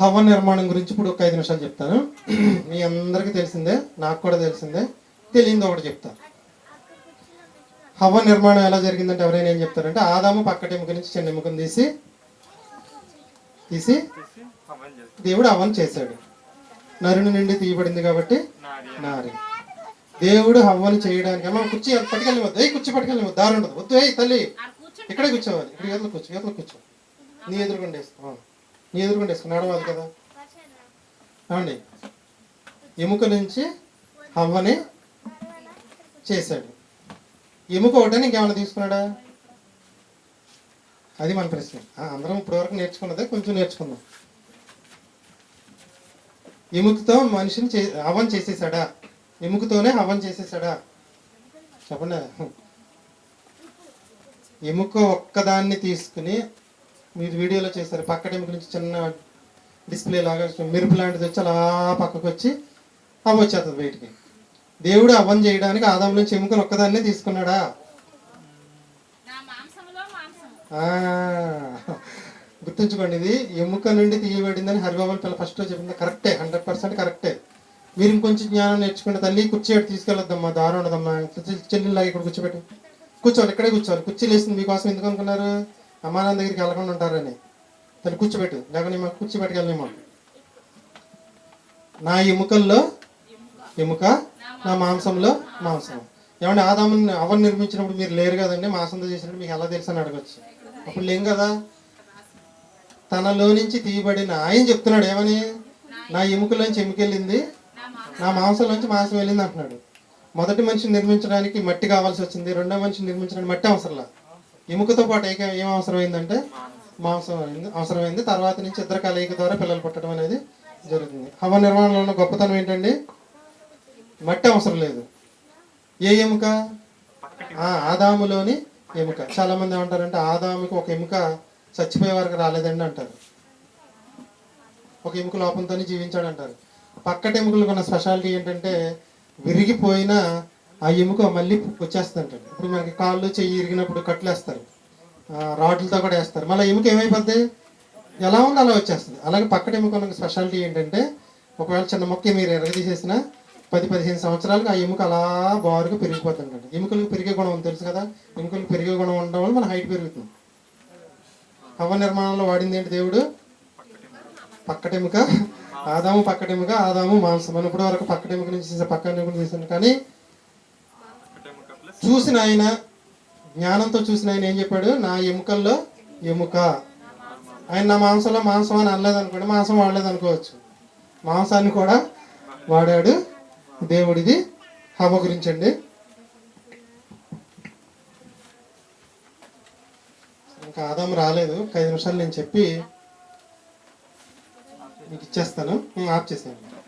హవ నిర్మాణం గురించి ఇప్పుడు ఒక ఐదు నిమిషాలు చెప్తాను. మీ అందరికీ తెలిసిందే నాకు కూడా తెలిసిందే తెలియంది ఒకటి చెప్తాను. హవ నిర్మాణం ఎలా జరిగిందంటే ఎవరైనా ఏం చెప్తారంటే ఆదాము పక్కటి ఎముక నుంచి చిన్న ఎముకను తీసి తీసి దేవుడు అవన్ చేశాడు. నరుని నుండి తీయబడింది కాబట్టి నారి. దేవుడు హవ్వని చేయడానికి అమ్మ కుర్చీ పట్టుకెళ్ళి వద్దు. ఏ కుర్చీ పట్టుకెళ్ళి వద్దు. దారి ఉండదు. వద్దు. ఏ తల్లి. ఇక్కడే కూర్చోవాలి. ఇక్కడ ఎదురు కూర్చో ఎదురు కూర్చో. నీ ఎదురుకుండా. నీ ఎదురుకుండా వేసుకో నడవాలి కదా. ఏమండి? ఎముక నుంచి హవ్వని చేశాడు. ఎముక ఒకటని ఇంకేమైనా తీసుకున్నాడా? అది మన ప్రశ్న. ఆ, అందరం ఇప్పటివరకు నేర్చుకున్నదే కొంచెం నేర్చుకుందాం. ఎముకతో మనిషిని చే హవన్ చేసేసాడా ఎముకతోనే హవన్ చేసేసాడా చెప్పండి. ఎముక ఒక్కదాన్ని తీసుకుని మీరు వీడియోలో చేశారు. ఎముక నుంచి చిన్న డిస్ప్లే లాగా మెరుపు లాంటిది వచ్చి అలా పక్కకు వచ్చి అవ్వ వచ్చేస్తుంది బయటికి. దేవుడు అవ్వని చేయడానికి ఆదాం నుంచి ఎముకను ఒక్కదాన్నే తీసుకున్నాడా? గుర్తుంచుకోండి ఇది. ఎముక నుండి తీయబడిందని హరిబాబుల పిల్ల ఫస్ట్లో చెప్పింది. కరెక్టే హండ్రెడ్ పర్సెంట్ కరెక్టే. మీరు ఇంకొంచెం జ్ఞానం నేర్చుకుంటే తల్లి. కుర్చీ అటు తీసుకెళ్ళొద్దమ్మా. దారం ఉండదమ్మా చెల్లెల్లాగా ఇక్కడ కూర్చోబెట్టు. కూర్చోవాలి ఇక్కడే కూర్చోవాలి. కుర్చీ లేసింది మీకోసం ఎందుకు అనుకున్నారు? అమ్మా నాన్న దగ్గరికి వెళ్ళకుండా ఉంటారని. తను కూర్చోబెట్టు. లేకపోతే మాకు నా ఎముకల్లో ఎముక నా మాంసంలో మాంసం. ఏమంటే ఆదాముని అవన్ నిర్మించినప్పుడు మీరు లేరు కదండి మాంసంతో చేసినప్పుడు మీకు ఎలా తెలుసు అని అడగచ్చు. అప్పుడు లేం కదా? తనలో నుంచి తీయబడిన ఆయన చెప్తున్నాడు ఏమని? నా ఎముకలోంచి ఎముకెళ్ళింది నా మాంసంలోంచి మాంసం వెళ్ళింది అంటున్నాడు. మొదటి మనిషిని నిర్మించడానికి మట్టి కావాల్సి వచ్చింది రెండో మనిషిని నిర్మించడానికి మట్టి అవసరంలా? ఎముకతో పాటు ఏక ఏం అవసరమైందంటే మాంసం అవసరమైంది. తర్వాత నుంచి ఇద్దరు కలయిక ద్వారా పిల్లలు పుట్టడం అనేది జరుగుతుంది. హవ నిర్మాణంలో ఉన్న గొప్పతనం ఏంటండి? మట్టి అవసరం లేదు. ఏ ఎముక? ఆదాములోని ఎముక. చాలా మంది ఏమంటారంటే ఆదాముకి ఒక ఎముక చచ్చిపోయే వరకు రాలేదండి అంటారు. ఒక ఎముక లోపంతోనే జీవించాడు అంటారు పక్కటి ఎముకలకు ఉన్న స్పెషాలిటీ ఏంటంటే విరిగిపోయిన ఆ ఎముక మళ్ళీ వచ్చేస్తుంటాడు ఇప్పుడు మనకి కాళ్ళు చెయ్యి ఇరిగినప్పుడు కట్లేస్తారు రాడ్లతో కూడా వేస్తారు. మళ్ళీ ఎముక ఏమైపోద్ది? ఎలా ఉందో అలా వచ్చేస్తుంది. అలాగే పక్కన ఎముక ఉన్న స్పెషాలిటీ ఏంటంటే ఒకవేళ చిన్న మొక్క మీరు ఎరగదీసేసిన పది పదిహేను సంవత్సరాలకు ఆ ఎముక అలా బారుగా పెరిగిపోతుందండి ఎముకలకు పెరిగే గుణం ఉంది తెలుసు కదా? ఎముకలకు పెరిగే గుణం ఉండడం వల్ల మన హైట్ పెరుగుతుంది. హవ నిర్మాణంలో వాడింది ఏంటి దేవుడు? పక్కటెముక ఆదాము పక్కటెముక ఆదాము మాంసం. అని ఇప్పటి వరకు పక్కటెముక నుంచి పక్క ఎముక తీసాను కానీ చూసిన ఆయన జ్ఞానంతో చూసిన ఆయన ఏం చెప్పాడు? నా ఎముకల్లో ఎముక. ఆయన నా మాంసంలో మాంసం అని అనలేదు అనుకోండి మాంసం వాడలేదు అనుకోవచ్చు మాంసాన్ని కూడా వాడాడు దేవుడిది హవ గురించండి. ఇంకా ఆదాము రాలేదు. ఐదు నిమిషాలు నేను చెప్పి మీకు ఇచ్చేస్తాను. ఆఫ్ చేసేయండి.